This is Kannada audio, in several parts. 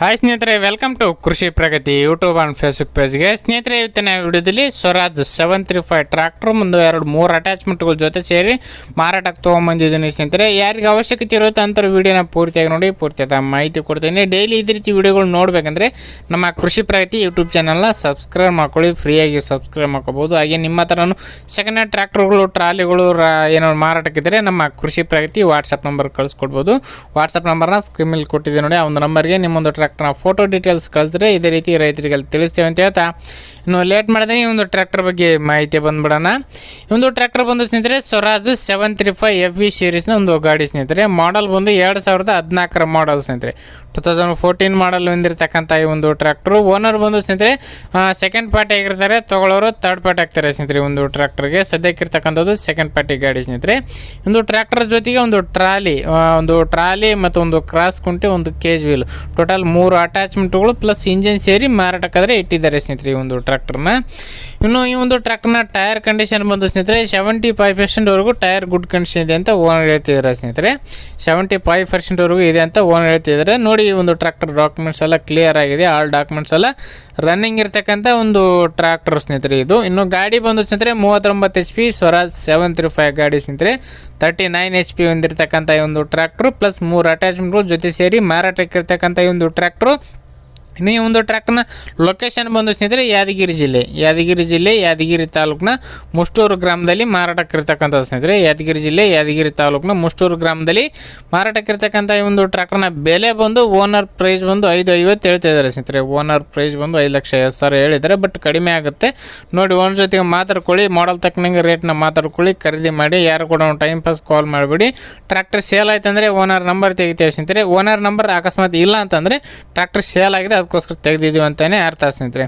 ಹಾಯ್ ಸ್ನೇಹಿತರೆ welcome to Krishi Pragati YouTube and Facebook ಪೇಜ್ಗೆ ಸ್ನೇಹಿತರೆ, ಇವತ್ತಿನ ವಿಡಿಯೋದಲ್ಲಿ Swaraj seven three five tractor ಮುಂದೆ ಎರಡು ಮೂರು ಅಟ್ಯಾಚ್ಮೆಂಟ್ಗಳ ಜೊತೆ ಸೇರಿ ಮಾರಾಟಕ್ಕೆ ತೊಗೊಂಬಂದಿದ್ದೀನಿ ಸ್ನೇಹಿತರೆ. ಯಾರಿಗೆ ಅವಶ್ಯಕತೆ ಇರುತ್ತೆ ಅಂಥವ್ರು ವೀಡಿಯೋನ ಪೂರ್ತಿಯಾಗಿ ನೋಡಿ, ಪೂರ್ತಿಯಾದ ಮಾಹಿತಿ ಕೊಡ್ತೀನಿ. ಡೈಲಿ ಇದೇ ರೀತಿ ವಿಡಿಯೋಗಳು ನೋಡಬೇಕಂದ್ರೆ ನಮ್ಮ ಕೃಷಿ ಪ್ರಗತಿ ಯೂಟ್ಯೂಬ್ ಚಾನಲ್ನ ಸಬ್ಸ್ಕ್ರೈಬ್ ಮಾಡ್ಕೊಳ್ಳಿ. ಫ್ರೀಯಾಗಿ ಸಬ್ಸ್ಕ್ರೈಬ್ ಮಾಡ್ಕೋಬೋದು. ಹಾಗೆ ನಿಮ್ಮ ಹತ್ರನೂ ಸೆಕೆಂಡ್ ಹ್ಯಾಂಡ್ ಟ್ರ್ಯಾಕ್ಟರ್ಗಳು ಟ್ರಾಲಿಗಳು ಏನೋ ಮಾರಾಟಕ್ಕಿದ್ರೆ ನಮ್ಮ ಕೃಷಿ ಪ್ರಗತಿ ವಾಟ್ಸಪ್ ನಂಬರ್ ಕಳಿಸ್ಕೊಡ್ಬೋದು. ವಾಟ್ಸಪ್ ನಂಬರ್ನ ಸ್ಕ್ರೀನ್ ಮೇಲೆ ಕೊಟ್ಟಿದ್ದೆ ನೋಡಿ. ಆ ಒಂದು ನಂಬರ್ಗೆ ನಿಮ್ಮೊಂದು ಟ್ರ್ಯಾಕ್ಟರ್ನ ಫೋಟೋ ಡೀಟೇಲ್ಸ್ ಕಳಿಸಿದ್ರೆ ಇದೇ ರೀತಿ ರೈತರಿಗೆ ತಿಳಿಸ್ತೇವೆ ಅಂತ ಹೇಳ್ತಾ. ಇನ್ನು ಲೇಟ್ ಮಾಡಿದ್ರೆ ಈ ಒಂದು ಟ್ರ್ಯಾಕ್ಟರ್ ಬಗ್ಗೆ ಮಾಹಿತಿ ಬಂದ್ಬಿಡೋಣ. ಈ ಒಂದು ಟ್ರ್ಯಾಕ್ಟರ್ ಬಂದು ಸ್ನೇಹಿತರೆ Swaraj seven three five F V ಸೀರೀಸ್ನ ಒಂದು ಗಾಡಿ ಸ್ನೇಹಿತರೆ. ಮಾಡಲ್ ಬಂದು ಎರಡು ಸಾವಿರದ ಹದಿನಾಲ್ಕರ ಮಾಡಲ್ ಸ್ನೇಹಿತರೆ. ಟು ತೌಸಂಡ್ ಫೋರ್ಟೀನ್ ಮಾಡಲ್ ಹೊಂದಿರತಕ್ಕಂಥ ಈ ಒಂದು ಟ್ರ್ಯಾಕ್ಟ್ರು ಓನರ್ ಬಂದು ಸ್ನೇಹಿತರೆ ಸೆಕೆಂಡ್ ಪಾರ್ಟಿ ಆಗಿರ್ತಾರೆ. ತಗೊಳ್ಳೋರು ತರ್ಡ್ ಪಾರ್ಟಿ ಆಗ್ತಾರೆ ಸ್ನೇಹಿತರೆ ಒಂದು ಟ್ರ್ಯಾಕ್ಟರ್ಗೆ ಸದ್ಯಕ್ಕಿರ್ತಕ್ಕಂಥದ್ದು ಸೆಕೆಂಡ್ ಪಾರ್ಟಿ ಗಾಡಿ ಸ್ನೇಹಿತರೆ. ಒಂದು ಟ್ರ್ಯಾಕ್ಟರ್ ಜೊತೆಗೆ ಒಂದು ಟ್ರಾಲಿ ಒಂದು ಟ್ರಾಲಿ ಮತ್ತು ಒಂದು ಕ್ರಾಸ್ ಕುಂಟೆ ಒಂದು ಕೇಜ್ ವೀಲ್ ಟೋಟಲ್ ಮೂರು ಅಟ್ಯಾಚ್ಮೆಂಟ್ಗಳು ಪ್ಲಸ್ ಇಂಜಿನ್ ಸೇರಿ ಮಾರಾಟಕ್ಕಾದರೆ ಇಟ್ಟಿದ್ದಾರೆ ಸ್ನೇಹಿತರೆ ಈ ಒಂದು ಟ್ರ್ಯಾಕ್ಟರ್ನ ಇನ್ನು ಈ ಒಂದು ಟ್ರ್ಯಾಕ್ಟರ್ನ ಟೈರ್ ಕಂಡೀಷನ್ ಬಂದು ಸ್ನೇಹಿತರೆ ಸೆವೆಂಟಿ ಫೈವ್ ಪರ್ಸೆಂಟ್ವರೆಗೂ ಟೈರ್ ಗುಡ್ ಕಂಡೀಷನ್ ಇದೆ ಅಂತ ಓನರ್ ಹೇಳ್ತಿದ್ದಾರೆ ಸ್ನೇಹಿತರೆ. ಸೆವೆಂಟಿ ಫೈವ್ ಪರ್ಸೆಂಟ್ವರೆಗೂ ಇದೆ ಅಂತ ಓನರ್ ಹೇಳ್ತಿದ್ದಾರೆ ನೋಡಿ ಈ ಒಂದು ಟ್ರ್ಯಾಕ್ಟರ್ ಡಾಕ್ಯುಮೆಂಟ್ಸ್ ಎಲ್ಲ ಕ್ಲಿಯರ್ ಆಗಿದೆ. ಆಲ್ ಡಾಕ್ಯುಮೆಂಟ್ಸ್ ಎಲ್ಲ ರನ್ನಿಂಗ್ ಇರ್ತಕ್ಕಂಥ ಒಂದು ಟ್ರ್ಯಾಕ್ಟರ್ ಸ್ನೇಹಿತರೆ ಇದು. ಇನ್ನು ಗಾಡಿ ಬಂದು ಸ್ನೇಹಿತರೆ ಮೂವತ್ತೊಂಬತ್ತು H P Swaraj seven three five ಗಾಡಿ ಸ್ನೇಹಿತರೆ. ತರ್ಟಿ ನೈನ್ ಎಚ್ ಪಿ ಹೊಂದಿರತಕ್ಕಂಥ ಈ ಒಂದು ಟ್ರ್ಯಾಕ್ಟ್ರು ಪ್ಲಸ್ ಮೂರು ಅಟ್ಯಾಚ್ಮೆಂಟ್ಗಳು ಜೊತೆ ಸೇರಿ ಮಾರಾಟಕ್ಕೆ ಇರ್ತಕ್ಕಂಥ ಈ ಒಂದು ಟ್ರ್ಯಾಕ್ಟ್ರು ಕ್ಯಾರೆಕ್ಟ್ರು ಇನ್ನು ಈ ಒಂದು ಟ್ರ್ಯಾಕ್ಟರ್ನ ಲೊಕೇಶನ್ ಬಂದು ಸ್ನೇಹಿತರೆ, ಯಾದಗಿರಿ ಜಿಲ್ಲೆ. ಯಾದಗಿರಿ ಜಿಲ್ಲೆ, ಯಾದಗಿರಿ ತಾಲೂಕಿನ ಮುಷ್ಟೂರು ಗ್ರಾಮದಲ್ಲಿ ಮಾರಾಟಕ್ಕಿರ್ತಕ್ಕಂಥ ಸ್ನೇಹಿತರೆ. ಯಾದಗಿರಿ ಜಿಲ್ಲೆ, ಯಾದಗಿರಿ ತಾಲೂಕಿನ ಮುಷ್ಟೂರು ಗ್ರಾಮದಲ್ಲಿ ಮಾರಾಟಕ್ಕಿರ್ತಕ್ಕಂಥ ಈ ಒಂದು ಟ್ರ್ಯಾಕ್ಟರ್ನ ಬೆಲೆ ಬಂದು ಓನರ್ ಪ್ರೈಸ್ ಬಂದು ಐದು ಐವತ್ತು ಹೇಳ್ತಾ ಇದ್ದಾರೆ ಸ್ನೇಹಿತರೆ. ಓನರ್ ಪ್ರೈಸ್ ಬಂದು ಐದು ಲಕ್ಷ ಐವತ್ತು ಸಾವಿರ ಹೇಳಿದ್ದಾರೆ. ಬಟ್ ಕಡಿಮೆ ಆಗುತ್ತೆ. ನೋಡಿ ಓನರ್ ಜೊತೆಗೆ ಮಾತಾಡ್ಕೊಳ್ಳಿ ಮಾಡಲ್ ತಕ್ಕನಂಗೆ ರೇಟ್ನ ಮಾತಾಡ್ಕೊಳ್ಳಿ, ಖರೀದಿ ಮಾಡಿ, ಯಾರು ಕೂಡ ಟೈಮ್ ಪಾಸ್ ಕಾಲ್ ಮಾಡಿಬಿಡಿ. ಟ್ರ್ಯಾಕ್ಟರ್ ಸೇಲ್ ಆಯ್ತಂದರೆ ಓನರ್ ನಂಬರ್ ತೆಗಿತೇವೆ ಸ್ನೇಹಿತರೆ. ಓನರ್ ನಂಬರ್ ಅಕಸ್ಮಾತ್ ಇಲ್ಲ ಅಂತಂದರೆ ಟ್ರ್ಯಾಕ್ಟರ್ ಸೇಲ್ ಆಗಿದೆ. ಅದಕ್ಕೋಸ್ಕರ ತೆಗೆದಿದ್ದೀವಿ ಅಂತಲೇ ಅರ್ಥ, ಸ್ನೇಹಿತರೆ.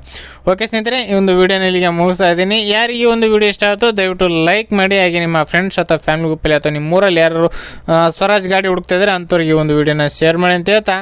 ಓಕೆ ಸ್ನೇಹಿತರೆ, ಈ ಒಂದು ವಿಡಿಯೋನ ಇಲ್ಲಿಗೆ ಮುಗಿಸ್ತಾ ಇದ್ದೀನಿ. ಯಾರಿಗೆ ಒಂದು ವಿಡಿಯೋ ಇಷ್ಟ ಆಯಿತು ದಯವಿಟ್ಟು ಲೈಕ್ ಮಾಡಿ, ಹಾಗೆ ನಿಮ್ಮ ಫ್ರೆಂಡ್ಸ್ ಅಥವಾ ಫ್ಯಾಮಿಲಿ ಗ್ರೂಪಲ್ಲಿ ಅಥವಾ ನಿಮ್ಮ ಊರಲ್ಲಿ ಯಾರು ಸ್ವರಾಜ್ ಗಾಡಿ ಹುಡುಕ್ತಿದ್ರೆ ಅಂಥವ್ರಿಗೆ ಒಂದು ವೀಡಿಯೋನ ಶೇರ್ ಮಾಡಿ ಅಂತ ಹೇಳ್ತಾ.